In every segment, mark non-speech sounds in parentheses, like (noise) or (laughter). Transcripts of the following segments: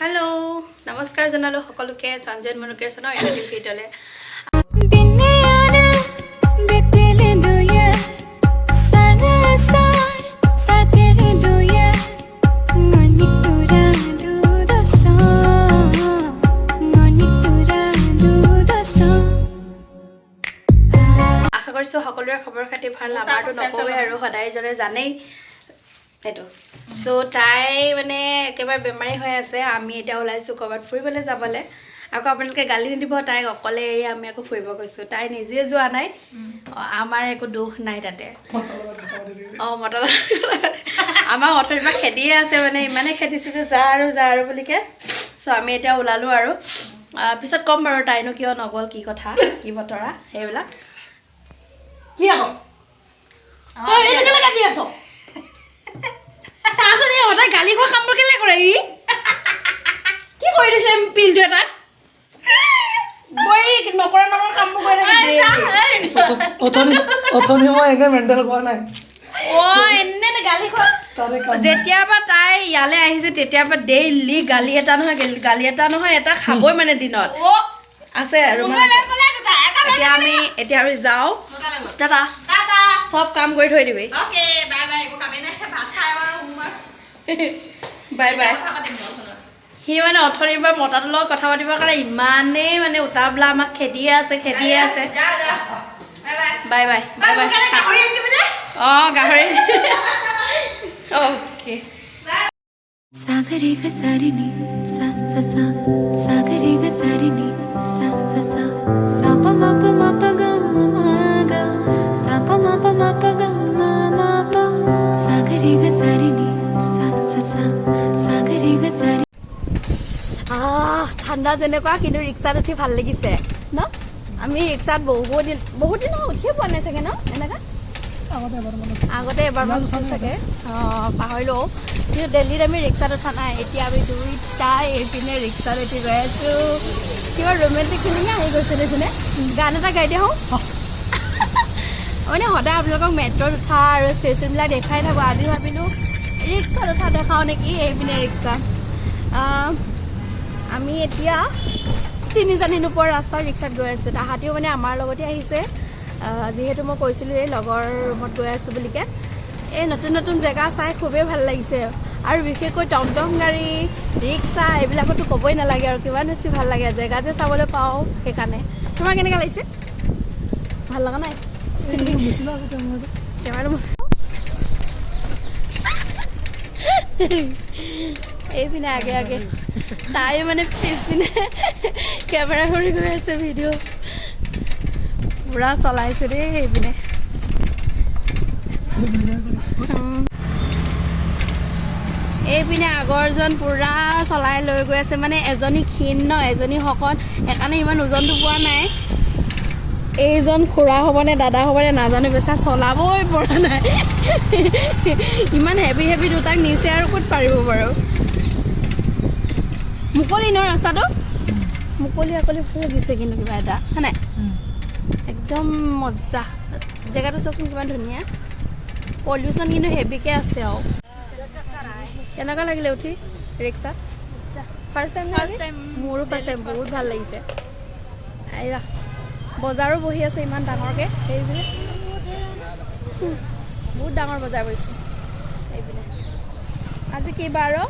Hello নমস্কাৰ জনালোঁ সকলোকে সঞ্জয় মনুকেশ্বনৰ ইউটিউব ভিডিঅ'লৈ। আশা কৰিছোঁ সকলোৰে খবৰ খাতি ভাল আমাৰতো নকওঁৱেই আৰু সদায় জনে জানেই। সেইটো। চ' তাই মানে একেবাৰে বেমাৰী হৈ আছে আমি এতিয়া ওলাইছোঁ ক'ৰবাত ফুৰিবলৈ যাবলৈ। আকৌ আপোনালোকে গালি নিদিব তাইক অকলে এৰি আমি আকৌ ফুৰিব গৈছোঁ। তাই নিজে যোৱা নাই অ, আমাৰ একো দুখ নাই তাতে। অঁ মতা আমাৰ অথনিৰ পৰা খেদিয়ে আছে মানে ইমানে খেদিছোঁ যে যা আৰু যা আৰু বুলিকে চ' আমি এতিয়া ওলালোঁ আৰু। পিছত ক'ম বাৰু তাইনো কিয় নগ'ল কি কথা কি বতৰা সেইবিলাক। কি আকৌ? চাচোন এই সদায় গালি খোৱা কামবোৰ কেলে কৰে ই? কি কৰি দিছে পিলটো এটা নকৰা নকৰা কামবোৰ কৰি থাকে daily। অথনি অথনি মই এনে মেণ্টেল কোৱা নাই। অ এনে গালি খোৱা। যেতিয়াৰ পৰা তাই ইয়ালৈ আহিছে তেতিয়াৰ পৰা ডেইলি গালি এটা নহয় গালি- এটা নহয় এটা খাবই মানে দিনত। আছে ৰুমাল আছে এতিয়া আমি এতিয়া আমি যাওঁ। দাদা চব কাম কৰি থৈ দিবি। Bye bye. সি মানে অথনিৰ মতাটোৰ লগত কথা পাতিবৰ কাৰণে ইমানেই মানে উতাবলা আমাক খেদিয়ে আছে খেদিয়ে আছে। Bye bye. বাই বাই অঁ গাহৰি। অ'কে। सागरे ग सारिणी सा सा सागरे ग सारिणी सा सा ঠাণ্ডা যেনেকুৱা কিন্তু ৰিক্সাত উঠি ভাল লাগিছে। ন? আমি ৰিক্সাত বহুত দিন বহুত দিন উঠিয়ে পোৱা নাই চাগে ন? এনেকা? আগতে এবাৰ মানে আগতে এবাৰমান উঠো চাগে। অঁ পাহৰিলোঁ। কিন্তু দিল্লীত আমি ৰিক্সাত উঠা নাই। এতিয়া আমি দুইটা এইপিনে ৰিক্সাত উঠি গৈ আছোঁ। কিবা ৰোমেণ্টিক ফিলিঙে আহি গৈছে দেখিনে গান এটা গাই দিয়া হওঁ (laughs) মানে সদায় আপোনালোকক মেট্ৰত উঠা আৰু ষ্টেচনবিলাক দেখাই থাকোঁ। আজি ভাবিলোঁ ৰিক্সাত উঠা দেখাওঁ নেকি এইপিনে ৰিক্সা আমি এতিয়া চিনিজানি নোপোৱা ৰাস্তাৰ ৰিক্সাত গৈ আছোঁ। তাহাঁতিও মানে আমাৰ লগতে আহিছে। যিহেতু মই কৈছিলোঁ এই লগৰ ৰুমত গৈ আছোঁ বুলিকে। এই নতুন নতুন জেগা চাই খুবেই ভালো লাগিছে। আৰু বিশেষকৈ টমটম গাড়ী, ৰিক্সা, এইবিলাকতো ক'বই নালাগে আৰু কিমান বেছি ভালো লাগে। জেগা যে চাবলৈ পাওঁ সেইকাৰণে। তোমাৰ কেনেকুৱা লাগিছে? ভালো লগা নাই? নিচিনা (laughs) এইপিনে আগে আগে। তাই মানে পিছপিনে কেমেৰা কৰি গৈ আছে ভিডিঅ' পুৰা চলাইছে দেই এইপিনে উম। এইপিনে আগৰজন পুৰা চলাই লৈ গৈ আছে। মানে এজনী ক্ষীণ এজনী শকত। সেইকাৰণে ইমান ওজনটো পোৱা নাই। এইজন খুৰা হ'বনে দাদা হ'বনে নাজানো বেচা চলাবই পৰা নাই। ইমান হেভি হেভি দুটাক নিছে আৰু ক'ত পাৰিব বাৰু? মুকলি ন ৰাস্তাটো? মুকলি অকলি ভাল লাগিছে কিন্তু কিবা এটা হয় নাই? একদম মজা। জেগাটো চাওকচোন কিমান ধুনীয়া। পলিউশ্যন কিন্তু হেভিকৈ আছে আৰু। কেনেকুৱা লাগিলে উঠি ৰিক্সাত? ফাৰ্ষ্ট টাইম মোৰো ফাৰ্ষ্ট টাইম বহুত ভাল লাগিছে। আইৰা বজাৰো বহি আছে ইমান ডাঙৰকৈ হুম, বহুত ডাঙৰ বজাৰ বহিছে এইপিনে আজি কি বাৰ? অ?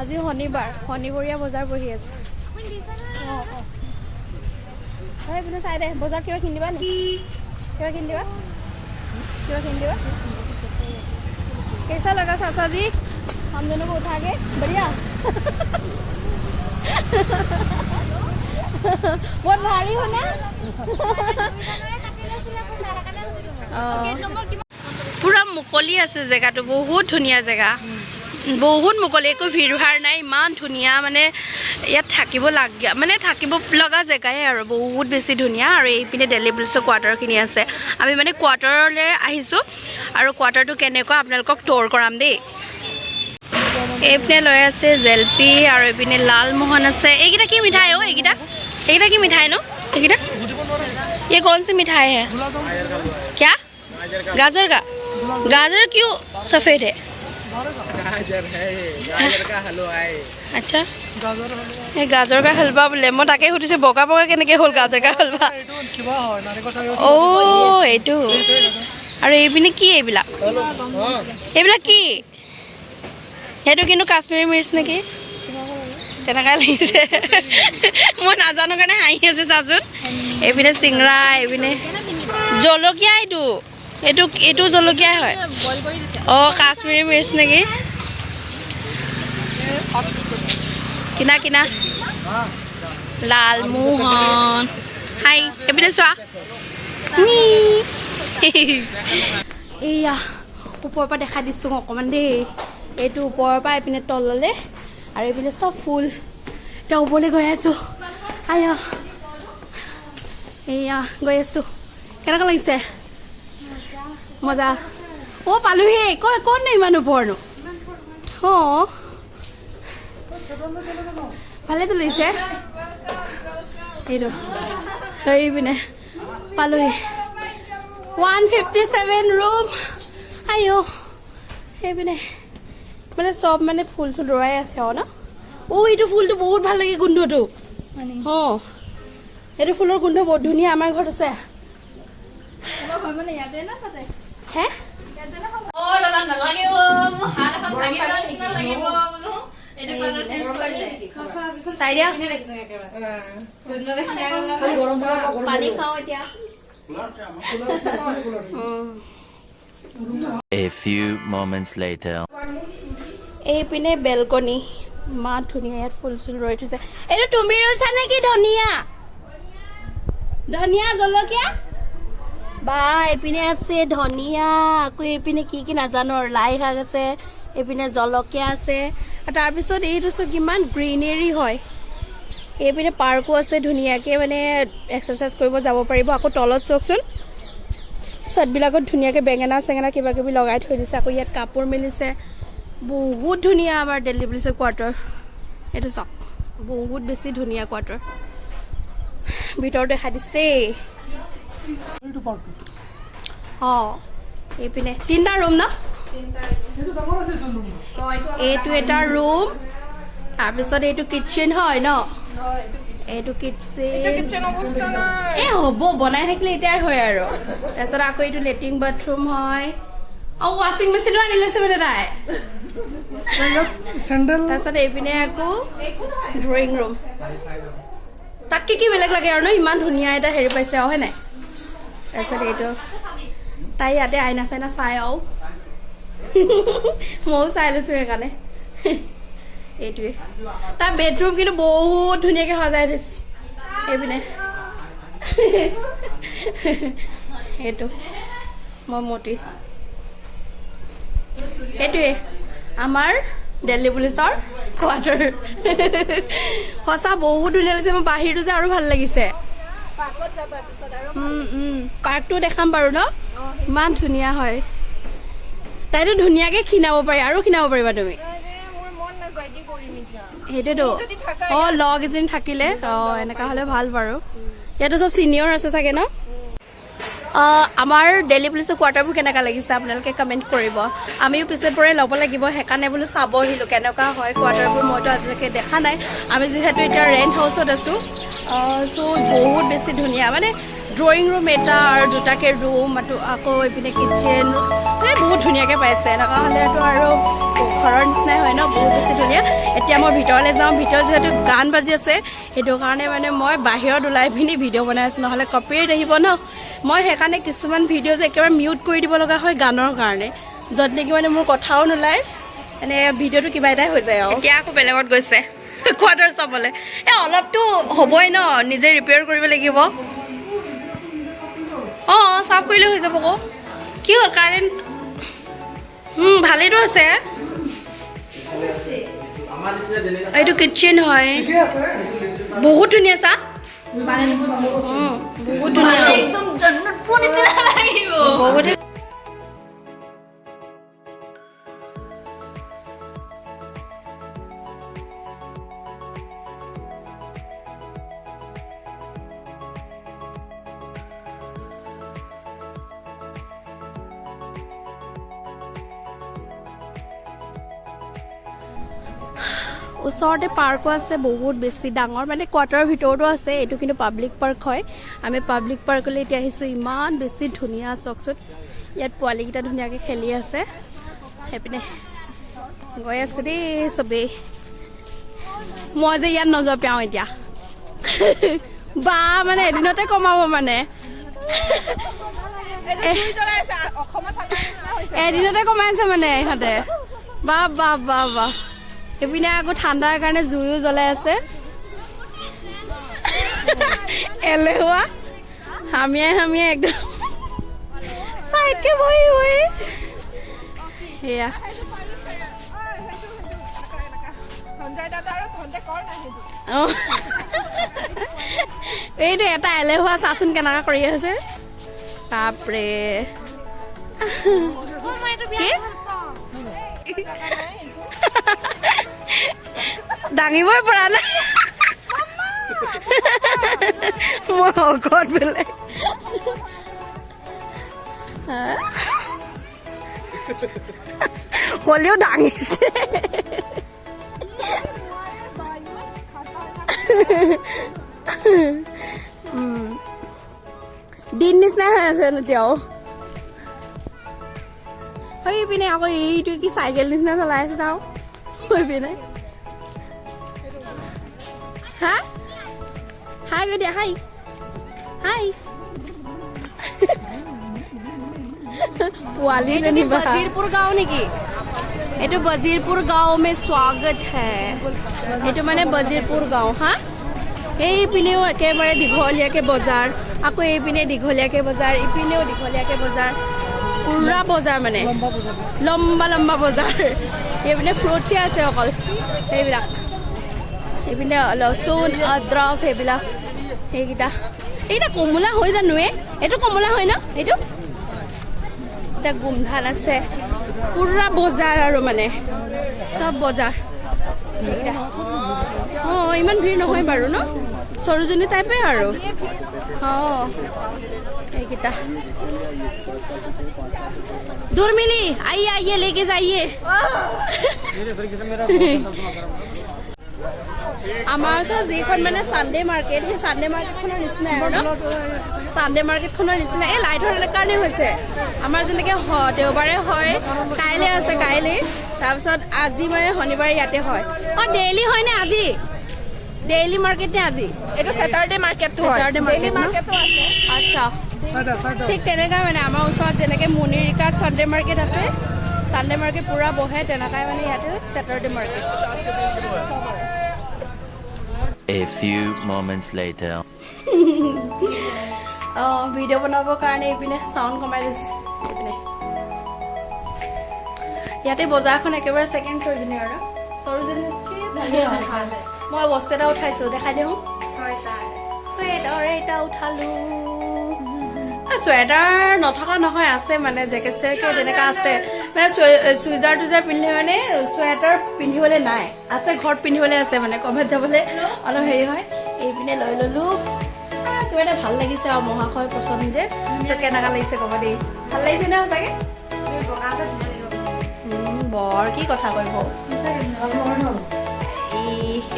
আজি শনিবাৰ শনিবৰীয়া বজাৰ বহি আছে অঁ অঁ অঁ এইপিনে চাই দে বজাৰত কিবা কিনিবা নি কিবা কিনি দিবা কিবা কিনি দিবা कैसा लगा चाचा जी हम दोनों को उठा के बढ़िया बहुत भारी हो ना পুৰা মুকলি আছে জেগাটো বহুত ধুনীয়া জেগা বহুত মুকলি একো ভিৰ ভাৰ নাই ইমান ধুনীয়া মানে ইয়াত থাকিব লাগে মানে থাকিব লগা জেগাই আৰু বহুত বেছি ধুনীয়া আৰু এইপিনে দিল্লী পুলিচৰ কোৱাৰ্টাৰখিনি আছে আমি মানে কোৱাৰ্টাৰলৈ আহিছোঁ আৰু কোৱাৰ্টাৰটো কেনেকুৱা আপোনালোকক ট'ৰ কৰাম দেই এইপিনে লৈ আছে জেলপি আৰু এইপিনে লালমোহন আছে এইকেইটা কি মিঠাই অ' এইকেইটা এইকেইটা কি মিঠাই নো এইকেইটা ये कौन सी मिठाई है क्या गाजर का गाजर क्यों सफ़ेद है আচ্ছা। এই গাজৰ কা হালৱা বোলে। মই তাকে সুধিছোঁ বগা বগা কেনেকৈ হ'ল গাজৰ কা হয় অ' এইটো। আৰু এইপিনে কি এইবিলাক? এইবিলাক কি? সেইটো কিন্তু কাশ্মীৰী মিৰ্চ নেকি? তেনেকুৱাই লাগিছে। মই নাজানো কাৰণে হাঁহি আছে চাচোন। এইপিনে চিংৰা এইপিনে জলকীয়া এইটো। এইটো এইটো জলকীয়াই হয়। অঁ কাশ্মীৰী মিৰ্চ নেকি? কিনা কিনা। লালমোহন। হাই এইপিনে চোৱা। এইয়া ওপৰৰ পৰা দেখা দিছোঁ অকণমান দেই। এইটো ওপৰৰ পৰা এইপিনে তললৈ। আৰু এইপিনে চব ফুল। এতিয়া ওপৰলৈ গৈ আছোঁ। আয়া। এইয়া গৈ আছোঁ। কেনেকুৱা লাগিছে? মজা। অ' পালোহি। ক ক'তনো ইমান ওপৰনো অঁ। ভালে তুলিছে। এইটো এইপিনে পালোহি। ওৱান ফিফটি ছেভেন ৰুম আইঅ' সেইপিনে মানে চব মানে ফুল চুল ৰোৱাই আছে আৰু ন? অ' এইটো ফুলটো বহুত ভাল লাগে গোন্ধটো। অঁ। এইটো ফুলৰ গোন্ধ বহুত ধুনীয়া আমাৰ ঘৰত আছে। হে চাই দিয়া গৰম পানী খাওঁ এতিয়া A few moments later. এইপিনে বেলকনি ইমান ধুনীয়া ইয়াত ফুল চুল ৰৈ থৈছে এইটো তুমি ৰুইছা নেকি ধনিয়া ধনিয়া জলকীয়া বা এইপিনে আছে ধনিয়া। আকৌ এইপিনে কি কি নাজানো আৰু লাই শাক আছে এইপিনে জলকীয়া আছে। তাৰপিছত এইটো চোন কিমান গ্ৰীনেৰী হয়। এইপিনে পাৰ্কো আছে ধুনীয়াকৈ মানে এক্সাৰচাইজ কৰিব যাব পাৰিব। আকৌ তলত চাওকচোন। চাটবিলাকত ধুনীয়াকৈ বেঙেনা চেঙেনা কিবা কিবি লগাই থৈ দিছে। আকৌ ইয়াত কাপোৰ মেলিছে। বহুত ধুনীয়া আমাৰ দিল্লী পুলিচৰ কোৱাৰ্টাৰ। এইটো চাওক। বহুত বেছি ধুনীয়া কোৱাৰ্টাৰ। ভিতৰত দেখাই দিছে দেই। এইটো অঁ এইপিনে তিনিটা ৰুম ন? এইটো এটা ৰুম তাৰপিছত এইটো কিটচেন হয় ন? এইটো কিটচেন এ হ'ব বনাই থাকিলে এতিয়াই হয় আৰু। তাৰপিছত আকৌ এইটো লেট্ৰিন বাথৰুম হয়। অঁ ৱাশ্বিং মেচিনো আনি লৈছে মানে তাই। তাৰপিছত এইপিনে আকৌ ড্ৰয়িং ৰুম তাতকে কি বেলেগ লাগে আৰু ন? ইমান ধুনীয়া এটা হেৰি পাইছে আৰু হয় নাই? তাৰপিছত এইটো তাই ইয়াতে আইনা চাইনা চাই আৰু। ময়ো চাই লৈছোঁ সেইকাৰণে। এইটোৱে। তাৰ বেডৰুম কিন্তু বহুত ধুনীয়াকৈ সজাই দিছে এইপিনে সেইটো মই মতি। সেইটোৱে আমাৰ দিল্লী পুলিচৰ কোৱাৰ্টাৰ সঁচা বহুত ধুনীয়া লাগিছে মোৰ বাহিৰটো যে আৰু ভাল লাগিছে। পাৰ্কটো দেখাম বাৰু ন? ইমান ধুনীয়া হয়। তাইতো ধুনীয়াকে খীনাব পাৰি আৰু খীনাব পাৰিবা তুমি। সেইটোতো অ লগ এজনী থাকিলে। অ এনেকা হলে ভাল বাৰু। ইয়াতো চব চিনিয়ৰ আছে চাগে ন? আমাৰ দিল্লী পুলিচৰ কোৱাৰ্টাৰবোৰ কেনেকুৱা লাগিছে আপোনালোকে কমেণ্ট কৰিব। আমিও পিছে পৰাই ল'ব লাগিব সেইকাৰণে বোলো চাব আহিলোঁ কেনেকুৱা হয় কোৱাৰ্টাৰবোৰ মইতো আজিলৈকে দেখা নাই। আমি যিহেতু এতিয়া ৰেণ্ট হাউচত আছোঁ চ' বহুত বেছি ধুনীয়া মানে ড্ৰয়িং ৰুম এটা আৰু দুটাকে ৰুম আকৌ এইপিনে কিটচেন মানে বহুত ধুনীয়াকৈ পাইছে এনেকুৱা হ'লেতো আৰু ঘৰৰ নিচিনাই হয় ন বহুত বেছি ধুনীয়া। এতিয়া মই ভিতৰলৈ যাওঁ ভিতৰত যিহেতু গান বাজি আছে সেইটো কাৰণে মানে মই বাহিৰত ওলাই পিনি ভিডিঅ' বনাই আছোঁ নহ'লে কপিৰাইট আহিব ন। মই সেইকাৰণে কিছুমান ভিডিঅ' যে একেবাৰে মিউট কৰি দিব লগা হয় গানৰ কাৰণে য'ত নেকি মানে মোৰ কথাও নোলায়। মানে ভিডিঅ'টো কিবা এটাই হৈ যায় আৰু। এতিয়া আকৌ বেলেগত গৈছে কোৱাৰ্টাৰ চাবলৈ। এই অলপতো হ'বই ন নিজে ৰিপেয়াৰ কৰিব লাগিব। অঁ চাফ কৰিলে হৈ যাব আকৌ। কি হ'ল কাৰেণ্ট ভালেইতো আছে। এইটো কিটচেন হয়। বহুত ধুনীয়া চা। বহুত ধুনীয়া। ওচৰতে পাৰ্কো আছে, বহুত বেছি ডাঙৰ মানে কোৱাৰ্টাৰৰ ভিতৰতো আছে, এইটো কিন্তু পাব্লিক পাৰ্ক হয়। আমি পাব্লিক পাৰ্কলৈ এতিয়া আহিছোঁ, ইমান বেছি ধুনীয়া, চাওকচোন। ইয়াত পোৱালীকেইটা ধুনীয়াকৈ খেলি আছে। সেইপিনে গৈ আছে দেই চবেই। মই যে ইয়াত নজপিয়াওঁ এতিয়া। বা মানে এদিনতে কমাব মানে। এদিনতে কমাইছে মানে ইহঁতে। বা বা বা বা। এইপিনে আকৌ ঠাণ্ডাৰ কাৰণে জুইও জ্বলাই আছে। এলেহুৱা। হামিয়াই হামিয়াই একদম। চাইডকে বহি বহি। সেয়া। অ'। এইটো এটা এলেহুৱা চাচোন কেনেকা কৰি আছে। বাপৰে? দাঙিবই পৰা নাই মোৰ অকত বোলে হা? হ'লেও দাঙিছে। দিন নিচিনাই হৈ আছে এতিয়াও হৈ পিনে আকৌ এইটো কি চাইকেল নিচিনা চলাই আছে চাওঁ হৈ পিনে হা হাই গৈ দিয়া হাই হাই পোৱালি যেনিবা বজিৰপুৰ গাঁও নেকি এইটো বজিৰপুৰ গাঁও মে স্বাগত হে এইটো মানে বজিৰপুৰ গাঁও হা এইপিনেও একেবাৰে দীঘলীয়াকে বজাৰ আকৌ এইপিনে দীঘলীয়াকে বজাৰ ইপিনেও দীঘলীয়াকে বজাৰ পুৰা বজাৰ মানে লম্বা লম্বা বজাৰ এইপিনে ফ্ৰুটছে আছে অকল সেইবিলাক এইপিনে লচুন অদ্ৰক সেইবিলাক সেইকেইটা এইকেইটা কমলা হয় জানো এ এইটো কমলা হয় ন এইটো এতিয়া গোমধান আছে পুৰা বজাৰ আৰু মানে চব বজাৰ সেইকেইটা অঁ ইমান ভিৰ নহয় বাৰু ন সৰোজনী টাইপে আৰু অঁ এইকেইটা दूर मिली आइए आइए लेके जाइए (laughs) আমাৰ ওচৰত যিখন মানে চানডে মাৰ্কেট সেই চানডে মাৰ্কেটখনৰ নিচিনাই আৰু ন? চানডে মাৰ্কেটখনৰ নিচিনা। এই লাইটৰ কাৰণে হৈছে। আমাৰ যেনেকে দেওবাৰে হয় কাইলৈ আছে কাইলৈ। তাৰপিছত আজি মানে শনিবাৰে ইয়াতে হয়। অঁ ডেইলি হয় নে আজি? ডেইলি মাৰ্কেট নে আজি? এইটো ছেটাৰডে মাৰ্কেটটো হয়। ন? মাৰ্কেটো আছে। আচ্ছা। ঠিক তেনেকৈ মানে আমাৰ ওচৰত যেনেকৈ মুনিৰিকাত চানডে মাৰ্কেট আছে চানডে মাৰ্কেট পূৰা বহে তেনেকাই মানে ইয়াতে Saturday market A few moments later. (laughs) অঁ ভিডিঅ' বনাবৰ কাৰণে এইপিনে চাউণ্ড কমাই দিছোঁ এইপিনে ইয়াতে বজাৰখন একেবাৰে ছেকেণ্ড সৰোজনী আৰু ন? সৰোজনীতকৈ ভালেই হয়। মই বস্তু এটা উঠাইছোঁ দেখাই দিওঁ চুৱেটাৰ এটা উঠালো এ, Sweater নথকা নহয় আছে মানে জেকেট চেকেট তেনেকা আছে। মানে চুইজাৰ টুইজাৰ পিন্ধিলে মানে চুৱেটাৰ পিন্ধিবলৈ নাই। আছে ঘৰত পিন্ধিবলৈ আছে মানে ক'ৰবাত যাবলৈ। অলপ হেৰি হয় এইপিনে লৈ ললো। কিবা এটা ভাল লাগিছে আৰু মহাশয় পচন্দ যে পিছত কেনেকা লাগিছে ক'ব দেই। ভাল লাগিছে নে সঁচাকে? উম, বৰ কি কথা কৰিব এই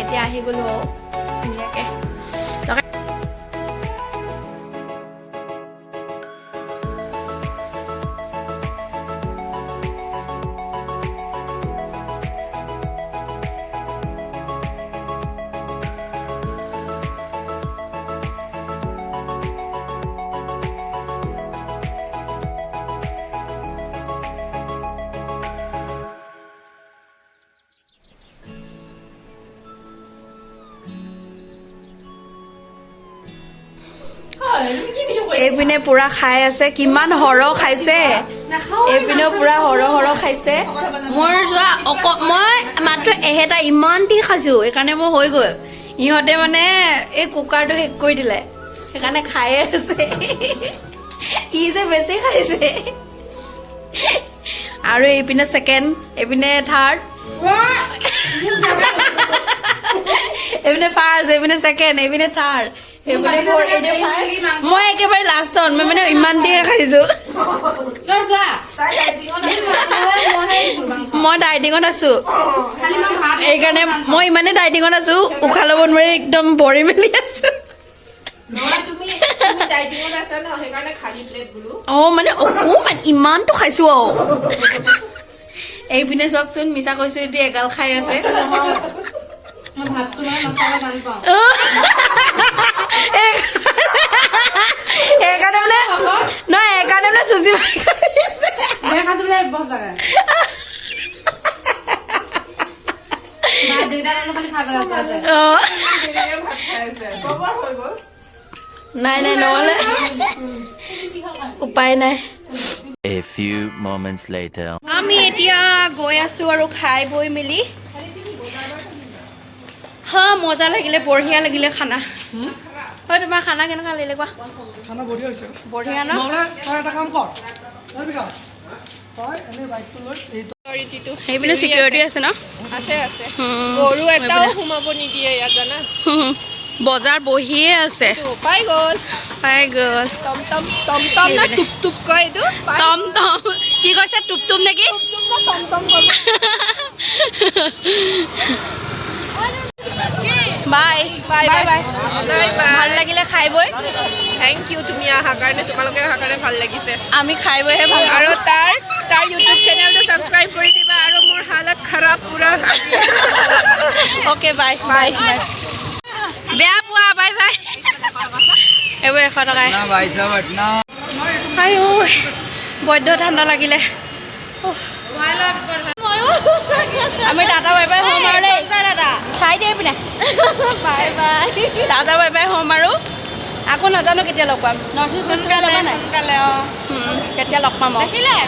এতিয়া আহি গলো আৰু। এইপিনে পুৰা খাই আছে। কিমান সৰহ খাইছে। এইপিনেও পুৰা সৰহ সৰহ খাইছে। মোৰ চোৱা অক মই মাত্ৰ এহেটা ইমান টি খাইছো সেইকাৰণে মোৰ হৈ গ'ল। ইহঁতে মানে এই কুকাৰটো শেষ কৰি দিলে। সেইকাৰণে খায়ে আছে। ই যে বেছি খাইছে। আৰু এইপিনে ছেকেণ্ড এইপিনে থাৰ্ড এইপিনে ফাৰ্ষ্ট এইপিনে ছেকেণ্ড এইপিনে থাৰ্ড মই একেবাৰে লাষ্টত মই মানে ইমান দিয়ে খাইছো মই ডাইটিঙত আছো সেইকাৰণে মই ইমানে ডাইটিঙত আছো উশাহ ল'ব নোৱাৰি একদম ভৰি মেলি আছো অ মানে অকমান ইমানটো খাইছো অ এইপিনে চাওকচোন মিছা কৈছো এতিয়া এগাল খাই আছে সেইকাৰণে মানে নহয় সেইকাৰণে মানে চুচি নাই নাই নহ'লে। উপায় নাই। A few moments later. আমি এতিয়া গৈ আছো আৰু খাই বৈ মেলি। হা মজা লাগিলে বঢ়িয়া লাগিলে খানা। ঐ তোমাৰ খানা কেনেকুৱা লাগিলে কোৱা? খানা বঢ়িয়া হৈছে। বঢ়িয়া ন? তই এটা কাম কৰ সেইপিনে চিকিউৰিটি আছে। ন? আছে আছে। গৰু সোমাব নিদিয়ে বজাৰ বহিয়ে আছে। পাই গ'ল। পাই গ'ল। টমটম টমটম না টুপটুপ কয় এইটো? টমটম কি কৈছে টুপ টুপ নেকি (laughs) বাই বাই বাই বাই ভালো লাগিলে খাই বৈ থেংক ইউ তুমি অহাৰ কাৰণে তোমালোকে অহাৰ কাৰণে ভালো লাগিছে। আমি খাই বৈহে ভালো আৰু তাৰ তাৰ ইউটিউব চেনেলটো ছাবস্ক্ৰাইব কৰি দিবা আৰু মোৰ হালত খাৰাপ পুৰা আজি। অ'কে বাই বাই বেয়া পোৱা বাই বাই এইবোৰ এশ টকাই। আই ঐ বৈদ্য ঠাণ্ডা লাগিলে। আমি টাটা বাই বাই হ'ম আৰু দেই। খাই দিয়ে পিনে। Bye bye. Tata bye bye হ'ম আৰু। আকৌ নাজানো কেতিয়া লগ পাম। সোনকালে কেতিয়া লগ পাম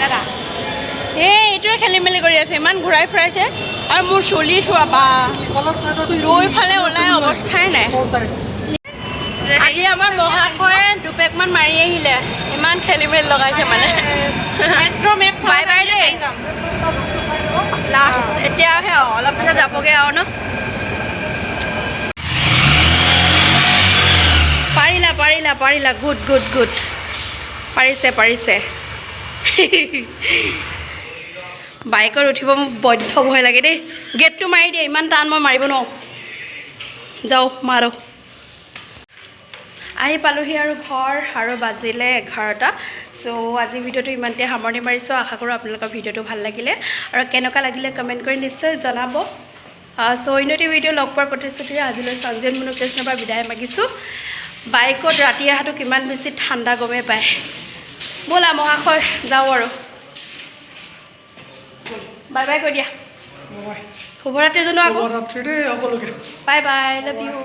দাদা? এই এইটোৱে খেলি মেলি কৰি আছে। ইমান ঘূৰাই ফুৰাইছে। আৰু মোৰ চুলি চোৱা বা। কলৰ চাইডতো দৈ ফালে ওলাই অৱস্থাই নাই। আজি আমাৰ মহাশয়ে দুপেকমান মাৰি আহিলে। ইমান খেলি মেলি লগাইছে মানে। বাই বাই দেই। লাষ্ট এতিয়াহে আৰু অলপ পিছত যাবগৈ আৰু ন? পাৰিলা পাৰিলা গুড গুড গুড পাৰিছে পাৰিছে। বাইকত উঠিব মোক বৈধ্য ভয় লাগে দেই। গেটটো মাৰি দিয়ে ইমান টান মই মাৰিব নোৱাৰোঁ। যাওঁ মাৰো আহি পালোহি আৰু ঘৰ আৰু বাজিলে এঘাৰটা। চ' আজি ভিডিঅ'টো ইমানতে সামৰণি মাৰিছোঁ। আশা কৰোঁ আপোনালোকৰ ভিডিঅ'টো ভাল লাগিলে। আৰু কেনেকুৱা লাগিলে কমেণ্ট কৰি নিশ্চয় জনাব। চ' অন্যটি ভিডিঅ' লগ পোৱাৰ প্ৰতিশ্ৰুতিৰে আজিলৈ সঞ্জীৱন মনোকৃষ্ণৰ পৰা বিদায় মাগিছোঁ। বাইকত ৰাতি অহাটো কিমান বেছি ঠাণ্ডা গমেই পায়। ব'লা মহাশয় যাওঁ আৰু। বাই বাই কৈ দিয়া। শুভৰাত্ৰি জনোৱা দেই বাই বাই লাভ ইউ